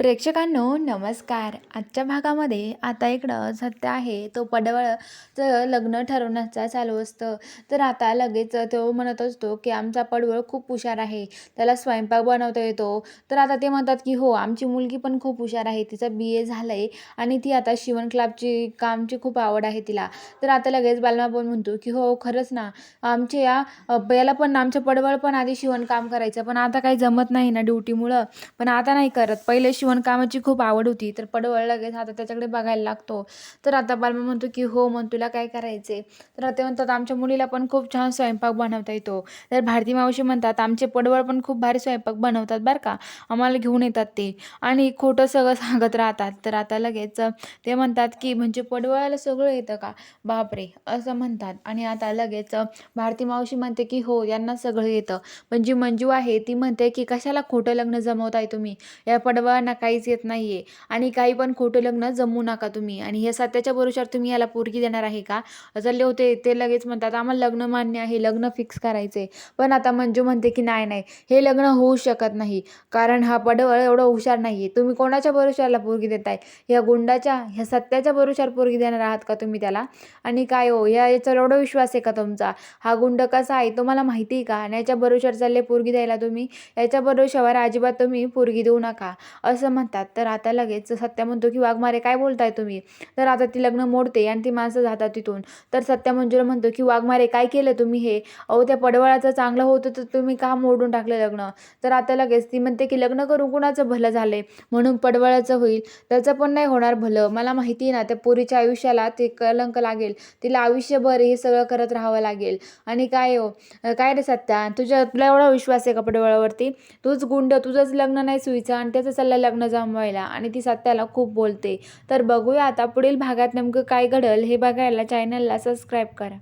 प्रेक्षकांनो नमस्कार. आजच्या भागामध्ये आता इकडं सत्य आहे तो पडवळचं लग्न ठरवण्याचा चालू असतं. तर आता लगेच तो म्हणत असतो की आमचा पडवळ खूप हुशार आहे. त्याला स्वयंपाक बनवता येतो. तर आता ते म्हणतात की हो आमची मुलगी पण खूप हुशार आहे. तिचं बी ए झालं आहे आणि ती आता शिवण क्लाबची कामची खूप आवड आहे तिला. तर आता लगेच बालमा पण म्हणतो की हो खरंच ना. आमच्या या याला पण आमच्या पडवळ पण आधी शिवणकाम करायचं. पण आता काही जमत नाही ना ड्युटीमुळं. पण आता नाही करत. पहिले शिवणकामाची खूप आवड होती. तर पडवळ लगेच आता त्याच्याकडे बघायला लागतो. तर आता बालमा म्हणतो की हो मग तुला काय करायचे तर ते म्हणतात आमच्या मुलीला पण खूप छान स्वयंपाक बनवता येतो. तर भारती मावशी म्हणतात आमचे पडवळ पण खूप भारी स्वयंपाक बनवतात बरं का. आम्हाला घेऊन येतात ते. आणि खोटं सगळं सांगत राहतात. तर आता लगेच ते म्हणतात की म्हणजे पडवळाला सगळं येतं का? बापरे असं म्हणतात. आणि आता लगेच भारती मावशी म्हणते की हो यांना सगळं येतं. पण जी मंजू आहे ती म्हणते की कशाला खोटं लग्न जमवताय तुम्ही? या पडवळांना काहीच येत नाही आहे आणि काही पण खोटं लग्न जमू नका तुम्ही. आणि हे सत्याच्या भरोशावर तुम्ही याला पोरगी देणार आहे का? चालले होते ते लगेच म्हणतात आम्हाला लग्न मान्य आहे लग्न फिक्स करायचे पण आता मंजू म्हणते की नाही नाही हे लग्न होऊ शकत नाही. कारण हा पडवळ एवढं हुशार नाही आहे तुम्ही कोणाच्या भरोशाला पोरगी देताय? ह्या गुंडाच्या ह्या सत्याच्या भरोशावर पोरगी देणार आहात का तुम्ही त्याला? आणि काय हो या याच्यावर एवढा विश्वास आहे का तुमचा? हा गुंड कसा आहे तुम्हाला माहिती आहे का? आणि याच्या भरोशावर चालले पोरगी द्यायला तुम्ही? याच्या भरोशावर अजिबात तुम्ही पोरगी देऊ नका. असं म्हणतात. तर आता लगेच सत्या म्हणतो की वाघमारे काय बोलताय तुम्ही? तर आता ती लग्न मोडते आणि ती माणसं जातात तिथून. तर सत्या मंजूला म्हणतो की वाघमारे काय केलं तुम्ही हे? अहो त्या पडवळाचं चांगलं होतं तर तुम्ही का मोडून टाकलं लग्न? तर आता लगेच ती म्हणते की लग्न करून कुणाचं भलं झालंय? म्हणून पडवळाचं होईल. त्याचं पण नाही होणार भलं. मला माहिती आहे ना त्या पोरीच्या आयुष्याला ते कलंक लागेल. तिला आयुष्यभर हे सगळं करत राहावं लागेल. आणि काय हो? काय रे सत्या? तुझ्या तुला एवढा विश्वास आहे का पडवळावरती? तूच गुंड तुझंच लग्न नाही सुईचं आणि त्याचं लग्न लग्न जमवायला आणि ती सत्याला खूप बोलते. तर बघूया आता पुढील भागात नेमकं काय घडल हे बघायला चॅनलला सबस्क्राईब करा.